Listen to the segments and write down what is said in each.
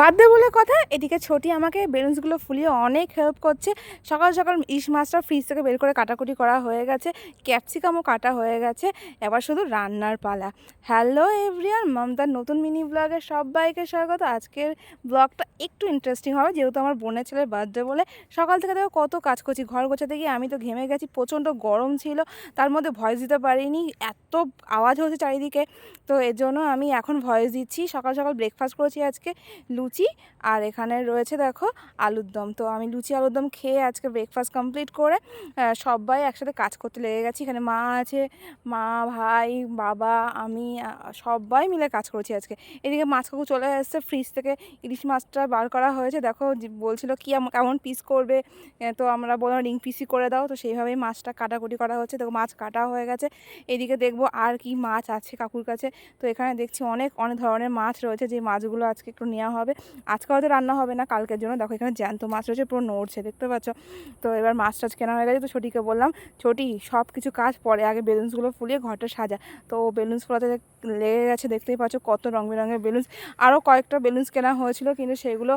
Birthday বলে কথা, এদিকে ছোটি আমাকে বেলুন্সগুলো ফুলিয়ে অনেক হেল্প করছে। সকাল সকাল ইলিশ মাছটা ফ্রিজ থেকে বের করে কাটাকুটি করা হয়ে গেছে ক্যাপসিকামও কাটা হয়ে গেছে। এবার শুধু রান্নার পালা। হ্যালো এভরিয়ান মমতার নতুন মিনি ব্লগে সবাইকে স্বাগত। আজকের ব্লগটা একটু ইন্টারেস্টিং হবে, যেহেতু আমার বোনের ছেলের বার্থডে বলে, সকাল থেকে দেখো কত কাজ করছি। ঘর গোছাতে গিয়ে আমি তো ঘেমে গেছি, প্রচণ্ড গরম ছিল, তার মধ্যে ভয়েস দিতে পারিনি, এত আওয়াজ হচ্ছে চারিদিকে। তো এর জন্য আমি এখন ভয়েস দিচ্ছি। সকাল সকাল ব্রেকফাস্ট করেছি আজকে লুচি আর এখানে রয়েছে দেখো আলুর দম। তো আমি লুচি, আলুর দম খেয়ে আজকে ব্রেকফাস্ট কমপ্লিট করে সবাই একসাথে কাজ করতে লেগে গেছি। এখানে মা আছে, মা, ভাই, বাবা, আমি সবাই মিলে কাজ করেছি আজকে। এদিকে মাছ কাকু চলে এসেছে ফ্রিজ থেকে ইলিশ মাছটা বার করা হয়েছে। দেখো বলছিল কি কেমন পিস করবে? তো আমরা বললাম রিং পিসি করে দাও। তো সেইভাবেই মাছটা কাটাকুটি করা হচ্ছে। দেখো মাছ কাটা হয়ে গেছে। এদিকে দেখব আর কি মাছ আছে কাকুর কাছে। তো এখানে দেখছি অনেক অনেক ধরনের মাছ রয়েছে। যে মাছগুলো আজকে একটু নেওয়া হবে। আজকে হয়তো রান্না হবে না, কালকের জন্য। দেখো এখানে জ্যান্ত মাছ রয়েছে পুরো নড়ছে, দেখতে পাচ্ছ? তো এবার মাছ টাছ কেনা হয়ে গেছে, তো ছোটিকে বললাম, ছোটি, সব কিছু কাজ পরে আগে বেলুন্সগুলো ফুলিয়ে ঘরটা সাজা। তো বেলুন্স ফোলাতে লেগে গেছে, দেখতেই পাচ্ছ কত রং বেরঙের বেলুন্স। আরও কয়েকটা বেলুন্স কেনা হয়েছিল, কিন্তু সেগুলো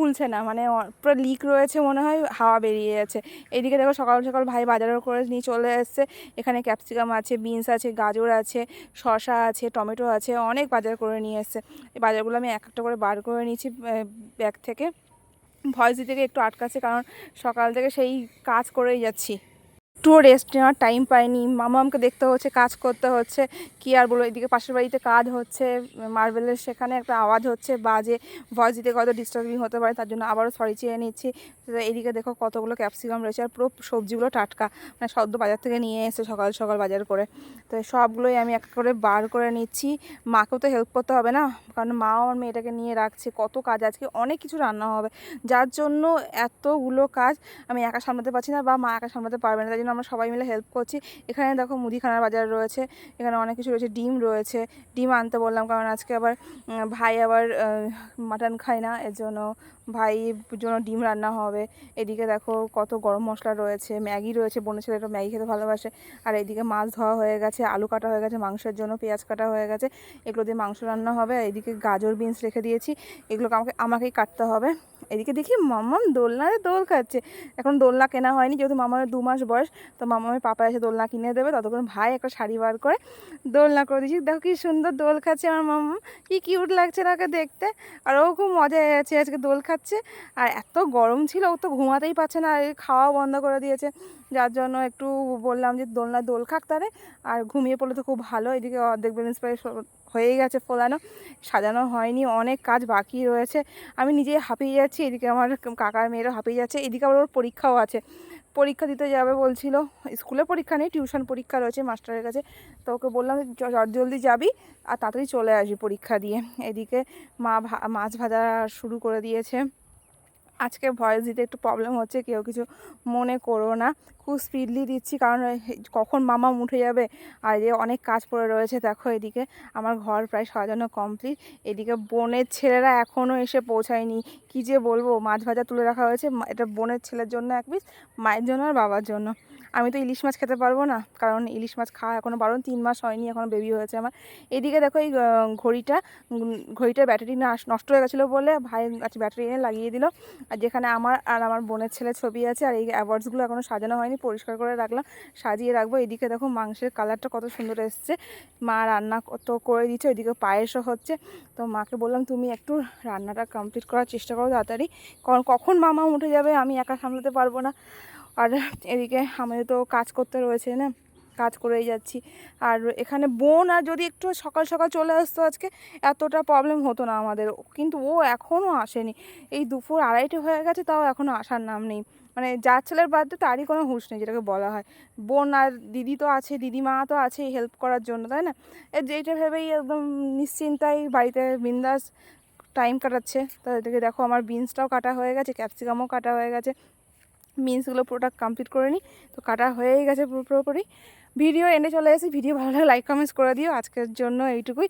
ফুলছে না মানে পুরো লিক রয়েছে মনে হয়, হাওয়া বেরিয়ে যাচ্ছে। এদিকে দেখো সকাল সকাল ভাই বাজারও করে নিয়ে চলে এসছে। এখানে ক্যাপসিকাম আছে বিনস আছে, গাজর আছে শশা আছে, টমেটো আছে, অনেক বাজার করে নিয়ে এসছে। এই বাজারগুলো আমি এক একটা করে বার করে নিয়েছি ব্যাগ থেকে। ভয়েস দিতে একটু আটকাচ্ছে, কারণ সকাল থেকে সেই কাজ করেই যাচ্ছি। একটুও রেস্ট নেওয়ার টাইম পাইনি। মামামকে দেখতে হচ্ছে, কাজ করতে হচ্ছে, কি আর বলো এদিকে পাশের বাড়িতে কাজ হচ্ছে মার্বেলের সেখানে একটা আওয়াজ হচ্ছে, বাজে ভয়েস দিতে কত ডিস্টার্বিং হতে পারে, তার জন্য আবারও সরি চেয়ে নিচ্ছি। এদিকে দেখো কতগুলো ক্যাপসিকাম রয়েছে, আর পুরো সবজিগুলো টাটকা মানে সদ্য বাজার থেকে নিয়ে এসে সকাল সকাল বাজার করে। তো সবগুলোই আমি এক করে বার করে নিচ্ছি। মাকেও তো হেল্প করতে হবে না, কারণ মাও আমার মেয়েটাকে নিয়ে রাখছে, কত কাজ আজকে অনেক কিছু রান্না হবে। যার জন্য এতগুলো কাজ আমি একা সামলাতে পারছি না বা মা একা সামলাতে পারবে না তাই জন্য আমরা সবাই মিলে হেল্প করছি। এখানে দেখো মুদিখানার বাজার রয়েছে, এখানে অনেক কিছু রয়েছে, ডিম রয়েছে। ডিম আনতে বললাম, কারণ আজকে আবার ভাই আবার মাটন খায় না, এর জন্য ভাই জন্য ডিম রান্না হবে। এদিকে দেখো কত গরম মশলা রয়েছে, ম্যাগি রয়েছে, বোনের ছেলেটা ম্যাগি খেতে ভালোবাসে। আর এদিকে মাছ ধোয়া হয়ে গেছে, আলু কাটা হয়ে গেছে, মাংসের জন্য পেঁয়াজ কাটা হয়ে গেছে। এগুলো দিয়ে মাংস রান্না হবে এদিকে গাজর, বিনস রেখে দিয়েছি। এগুলোকে আমাকে, আমাকেই কাটতে হবে। এদিকে দেখি মাম্মাম দোলনাতে দোল খাচ্ছে। এখন দোলনা কেনা হয়নি, যেহেতু মামার দু মাস বয়স তো মামামের পাপা এসে দোলনা কিনে দেবে, ততক্ষণ ভাই একটা শাড়ি বার করে দোলনা করে দিয়েছি। দেখো কি সুন্দর দোল খাচ্ছে আমার মাম্মা কি কিউট লাগছে ওকে দেখতে। আর ও খুব মজা আছে আজকে দোল খাচ্ছে। আর এত গরম ছিল, ও তো ঘুমাতেই পারছে না, আর খাওয়াও বন্ধ করে দিয়েছে। যার জন্য একটু বললাম যে দোলনা দোল খাক তারে আর ঘুমিয়ে পড়লে তো খুব ভালো, এদিকে অর্ধেক ব্যালেন্স প্রায় হয়েই গেছে ফোলানো। সাজানো হয়নি, অনেক কাজ বাকি রয়েছে। আমি নিজেই হাঁপিয়ে যাচ্ছি, এদিকে আমার কাকার মেয়েরও হাঁপিয়ে যাচ্ছে, এদিকে আবার ওর পরীক্ষাও আছে। পরীক্ষা দিতে যাবে বলছিল। স্কুলে পরীক্ষা নেই, টিউশন পরীক্ষা রয়েছে মাস্টারের কাছে। তো ওকে বললাম চট জলদি যাবি আর তাড়াতাড়ি চলে আসবি পরীক্ষা দিয়ে। এদিকে মা মাছ ভাজা শুরু করে দিয়েছে। আজকে ভয়েস দিতে একটু প্রবলেম হচ্ছে, কেউ কিছু মনে করো না। খুব স্পিডলি দিচ্ছি, কারণ কখন মামা উঠে যাবে, আর যে অনেক কাজ পড়ে রয়েছে, দেখো এদিকে আমার ঘর প্রায় সাজানো কমপ্লিট এদিকে বোনের ছেলেরা এখনও এসে পৌঁছায়নি, কি যে বলব, মাছ ভাজা তুলে রাখা হয়েছে এটা বোনের ছেলের জন্য এক পিস মায়ের জন্য আর বাবার জন্য, আমি তো ইলিশ মাছ খেতে পারব না, কারণ ইলিশ মাছ খাওয়া এখনও বারণ, তিন মাস হয়নি এখনও বেবি হয়েছে আমার, এদিকে দেখো এই ঘড়িটা ঘড়িটার ব্যাটারি না, নষ্ট হয়ে গেছিল বলে ভাই আজকে ব্যাটারি এনে লাগিয়ে দিল, আর যেখানে আমার আর আমার বোনের ছেলে ছবি আছে, আর এই অ্যাওয়ার্ডসগুলো এখনও সাজানো হয়নি পরিষ্কার করে রাখলাম, সাজিয়ে রাখব। এদিকে দেখো মাংসের কালারটা কত সুন্দর এসছে। মা রান্না তো করে দিচ্ছে, ওইদিকে পায়েসও হচ্ছে। তো মাকে বললাম, তুমি একটু রান্নাটা কমপ্লিট করার চেষ্টা করো তাড়াতাড়ি। কারণ কখন মামা উঠে যাবে আমি একা সামলাতে পারব না। আর এদিকে আমাদের তো কাজ করতে রয়েছে না। কাজ করেই যাচ্ছি। আর এখানে বোন আর যদি একটু সকাল সকাল চলে আসতো আজকে, এতটা প্রবলেম হতো না আমাদের। কিন্তু ও এখনও আসেনি। এই দুপুর আড়াইটে হয়ে গেছে, তাও এখনও আসার নাম নেই। মানে যার ছেলের বার্থডে, তারই কোনো হুঁশ নেই, যেটাকে বলা হয়। বোন আর দিদি তো আছে, দিদিমা তো আছে হেল্প করার জন্য, তাই না? যেটা ভেবেই একদম নিশ্চিন্তায় বাড়িতে বিন্দাস টাইম কাটাচ্ছে। তো এদিকে দেখো, আমার বিনসটাও কাটা হয়ে গেছে ক্যাপসিকামও কাটা হয়ে গেছে। বিনসগুলো পুরোটা কমপ্লিট করে নিই তো কাটা হয়েই গেছে পুরো পুরোপুরি ভিডিও এন্ডে চলে এসেছি। ভিডিও ভালো লাগে লাইক কমেন্টস করে দিও। আজকের জন্য এইটুকুই।